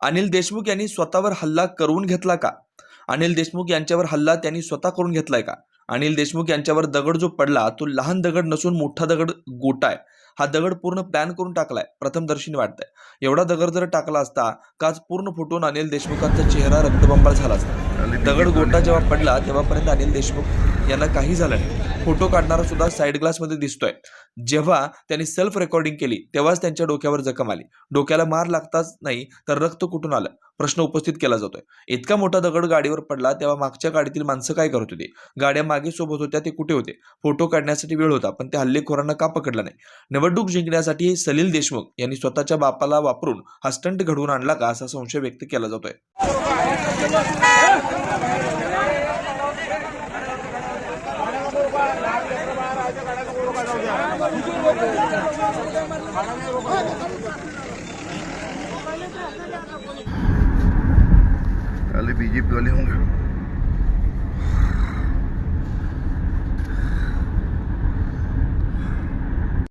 अनिल देशमुख यांनी स्वतःवर हल्ला करून घेतला का? अनिल देशमुख यांच्यावर हल्ला त्यांनी स्वतः करून घेतलाय का? अनिल देशमुख यांच्यावर दगड जो पडला तो लहान दगड नसून मोठा दगड गोटा आहे. हा दगड पूर्ण प्लॅन करून टाकलाय. प्रथमदर्शनी वाटतंय. एवढा दगड जर टाकला असता काच पूर्ण फुटून अनिल देशमुखांचा चेहरा रक्तबंबाळ झाला असता. दगड गोटा जेव्हा पडला तेव्हापर्यंत अनिल देशमुख यांना काही झालं नाही. फोटो काढणारा सुद्धा साईड ग्लासमध्ये दिसतोय. जेव्हा त्यांनी सेल्फ रेकॉर्डिंग केली तेव्हाच त्यांच्या डोक्यावर जखम आली. डोक्याला मार लागताच नाही तर रक्त कुठून आलं? प्रश्न उपस्थित केला जातोय. इतका मोठा दगड गाडीवर पडला तेव्हा मागच्या गाडीतील माणसं काय करत होती? गाड्या मागे सोबत होत्या ते कुठे होते? फोटो काढण्यासाठी वेळ होता पण त्या हल्लेखोरांना का पकडला नाही? निवडणूक जिंकण्यासाठी सलील देशमुख यांनी स्वतःच्या बापाला वापरून हा स्टंट घडवून आणला का असा संशय व्यक्त केला जातोय. કાલે બીજી પેલી હું ગયું